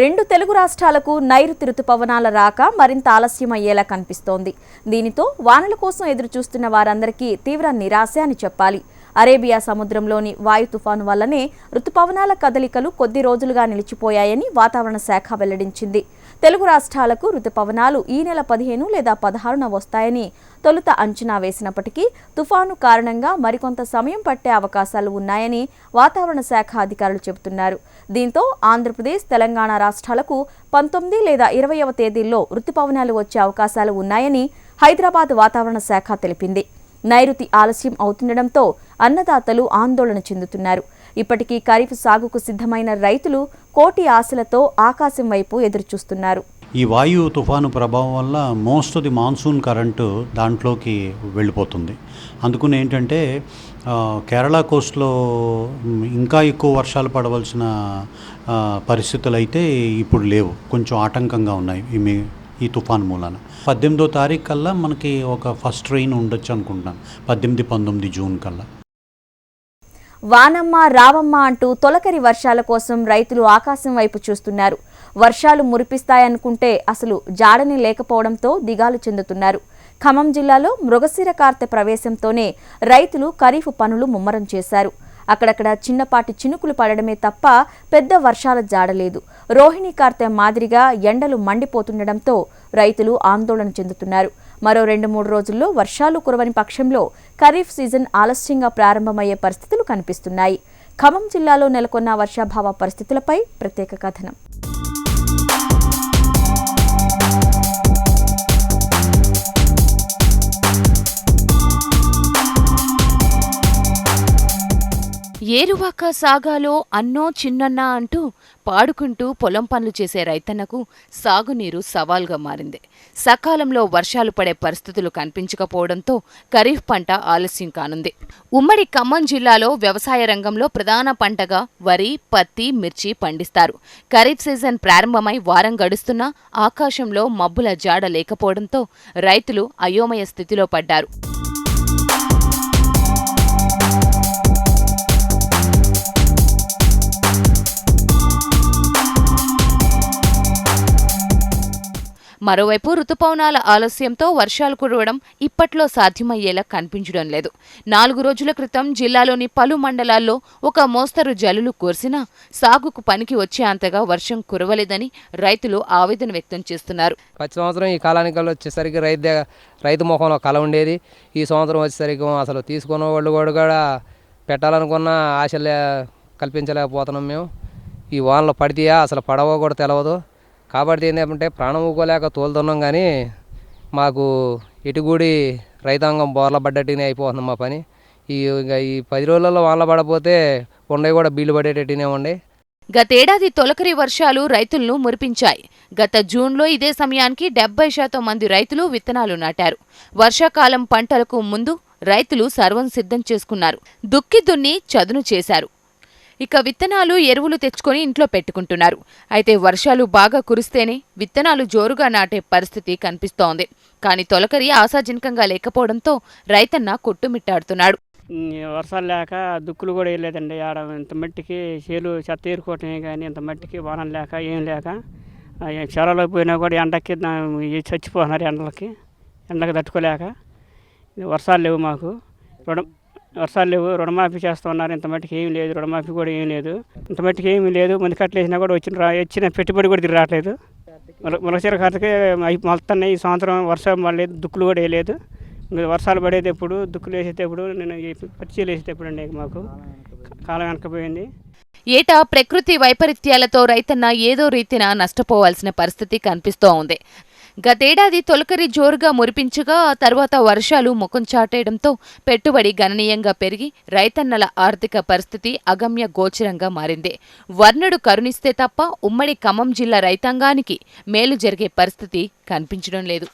రెండు తెలుగు రాష్ట్రాలకు నైరుతి రుతుపవనాల రాక మరింత ఆలస్యం అయ్యేలా కనిపిస్తోంది. దీనితో వానల కోసం ఎదురు చూస్తున్న వారందరికీ తీవ్ర నిరాశ అని చెప్పాలి. అరేబియా సముద్రంలోని వాయు తుఫాను వల్లనే రుతుపవనాల కదలికలు కొద్ది రోజులుగా నిలిచిపోయాయని వాతావరణ శాఖ వెల్లడించింది. తెలుగు రాష్ట్రాలకు రుతుపవనాలు ఈ నెల పదిహేను లేదా పదహారున వస్తాయని తొలుత అంచనా వేసినప్పటికీ తుఫాను కారణంగా మరికొంత సమయం పట్టే అవకాశాలు ఉన్నాయని వాతావరణ శాఖ అధికారులు చెబుతున్నారు. దీంతో ఆంధ్రప్రదేశ్ తెలంగాణ రాష్ట్రాలకు పంతొమ్మిది లేదా ఇరవయవ తేదీల్లో రుతుపవనాలు వచ్చే అవకాశాలు ఉన్నాయని హైదరాబాద్ వాతావరణ శాఖ తెలిపింది. నైరుతి ఆలస్యం అవుతుండటంతో అన్నదాతలు ఆందోళన చెందుతున్నారు. ఇప్పటికీ ఖరీఫ్ సాగుకు సిద్ధమైన రైతులు కోటి ఆశలతో ఆకాశం వైపు ఎదురుచూస్తున్నారు. ఈ వాయు తుఫాను ప్రభావం వల్ల most of the monsoon current దాంట్లోకి వెళ్ళిపోతుంది. అందుకని ఏంటంటే కేరళ కోస్ట్లో ఇంకా ఎక్కువ వర్షాలు పడవలసిన పరిస్థితులు అయితే ఇప్పుడు లేవు. కొంచెం ఆటంకంగా ఉన్నాయి ఈ ఈ తుఫాన్ మూలాన. పద్దెనిమిదో తారీఖు కల్లా మనకి ఒక ఫస్ట్ ట్రైన్ ఉండొచ్చు అనుకుంటున్నాను. పద్దెనిమిది పంతొమ్మిది జూన్ కల్లా. వానమ్మ రావమ్మ అంటూ తొలకరి వర్షాల కోసం రైతులు ఆకాశం వైపు చూస్తున్నారు. వర్షాలు మురిపిస్తాయనుకుంటే అసలు జాడని లేకపోవడంతో దిగాలు చెందుతున్నారు. ఖమ్మం జిల్లాలో మృగశిర కార్తె ప్రవేశంతోనే రైతులు ఖరీఫ్ పనులు ముమ్మరం చేశారు. అక్కడక్కడ చిన్నపాటి చినుకులు పడడమే తప్ప పెద్ద వర్షాల జాడలేదు రోహిణి కార్తె మాదిరిగా ఎండలు మండిపోతుండటంతో రైతులు ఆందోళన చెందుతున్నారు. మరో రెండు మూడు రోజుల్లో వర్షాలు కురవని పక్షంలో ఖరీఫ్ సీజన్ ఆలస్యంగా ప్రారంభమయ్యే పరిస్థితులు కనిపిస్తున్నాయి. ఖమ్మం జిల్లాలో నెలకొన్న వర్షాభావ పరిస్థితులపై ప్రత్యేక కథనం. ఏరువాక సాగాలో అన్నో చిన్నన్న అంటూ పాడుకుంటూ పొలం పనులు చేసే రైతన్నకు సాగునీరు సవాల్గా మారింది. సకాలంలో వర్షాలు పడే పరిస్థితులు కనిపించకపోవడంతో ఖరీఫ్ పంట ఆలస్యం కానుంది. ఉమ్మడి ఖమ్మం జిల్లాలో వ్యవసాయ రంగంలో ప్రధాన పంటగా వరి పత్తి మిర్చి పండిస్తారు. ఖరీఫ్ సీజన్ ప్రారంభమై వారం గడుస్తున్నా ఆకాశంలో మబ్బుల జాడ లేకపోవడంతో రైతులు అయోమయ స్థితిలో పడ్డారు. మరోవైపు రుతుపవనాల ఆలస్యంతో వర్షాలు కురవడం ఇప్పట్లో సాధ్యమయ్యేలా కనిపించడం లేదు. నాలుగు రోజుల క్రితం జిల్లాలోని పలు మండలాల్లో ఒక మోస్తరు జల్లులు కురిసినా సాగుకు పనికి వచ్చే అంతగా వర్షం కురవలేదని రైతులు ఆవేదన వ్యక్తం చేస్తున్నారు. ప్రతి సంవత్సరం ఈ కాలానికి వచ్చేసరికి రైతు రైతు ముఖంలో కళ ఉండేది. ఈ సంవత్సరం వచ్చేసరికి అసలు తీసుకున్న వాళ్ళు కూడా కూడా పెట్టాలనుకున్న ఆశలే కల్పించలేకపోతున్నాం మేము. ఈ వానలు పడితేయా అసలు పడవో కూడా తెలియదు కాబట్టి ఏంటంటే ప్రాణం ఊకోలేక తోలుతున్నాం కానీ మాకు ఇటుగూడి రైతాంగం బోర్ల పడ్డట్టునే అయిపోతుంది మా పని. ఈ ఇంకా ఈ పది రోజులలో వానలు పడపోతే ఉండవి కూడా బీళ్ళు పడేటట్టునే ఉండే గతేడాది తొలకరి వర్షాలు రైతులను మురిపించాయి. గత జూన్లో ఇదే సమయానికి డెబ్బై శాతం మంది రైతులు విత్తనాలు నాటారు. వర్షాకాలం పంటలకు ముందు రైతులు సర్వం సిద్ధం చేసుకున్నారు. దుక్కి దున్ని చదును చేశారు. ఇక విత్తనాలు ఎరువులు తెచ్చుకొని ఇంట్లో పెట్టుకుంటున్నారు. అయితే వర్షాలు బాగా కురిస్తేనే విత్తనాలు జోరుగా నాటే పరిస్థితి కనిపిస్తోంది. కానీ తొలకరి ఆశాజనకంగా లేకపోవడంతో రైతన్న కొట్టుమిట్టాడుతున్నాడు. వర్షాలు లేక దుక్కులు కూడా వేయలేదండి ఆడ ఇంత మట్టికి చేలు చెత్త ఏరుకోవటమే కానీ ఇంత మట్టికి వానం లేక ఏం లేక ఆ, చెరలో పోయినా కూడా ఎండకి చచ్చిపోతున్నారు ఎండలకి ఎండకి తట్టుకోలేక. వర్షాలు లేవు మాకు. రుణం వర్షాలు లేవు రుణమాఫీ చేస్తున్నారు. ఇంత మట్టికి ఏం లేదు రుణమాఫీ కూడా ఏం లేదు. ఇంత మట్టికి ఏమీ లేదు ముందు కట్టలేసినా కూడా వచ్చిన రా- వచ్చిన పెట్టుబడి కూడా తిరిగి రావట్లేదు. ములసీర ఖాతాకి అవి మొత్తం ఈ సంవత్సరం వర్షం పడలేదు దుక్కులు కూడా వేయలేదు. ఇంకా వర్షాలు పడేది ఎప్పుడు దుక్కులు వేసేటప్పుడు నేను ఈ పచ్చిలు వేసేటప్పుడు అండి మాకు కాలం వెనకపోయింది. ఏటా ప్రకృతి వైపరీత్యాలతో రైతన్న ఏదో రీతిన నష్టపోవాల్సిన పరిస్థితి కనిపిస్తూ ఉంది గతేడాది తొలకరి జోరుగా మురిపించగా ఆ తర్వాత వర్షాలు ముఖం చాటేయడంతో పెట్టుబడి గణనీయంగా పెరిగి రైతన్నల ఆర్థిక పరిస్థితి అగమ్య గోచరంగా మారింది. వర్ణుడు కరుణిస్తే తప్ప ఉమ్మడి ఖమ్మం జిల్లా రైతాంగానికి మేలు జరిగే పరిస్థితి కనిపించడం లేదు.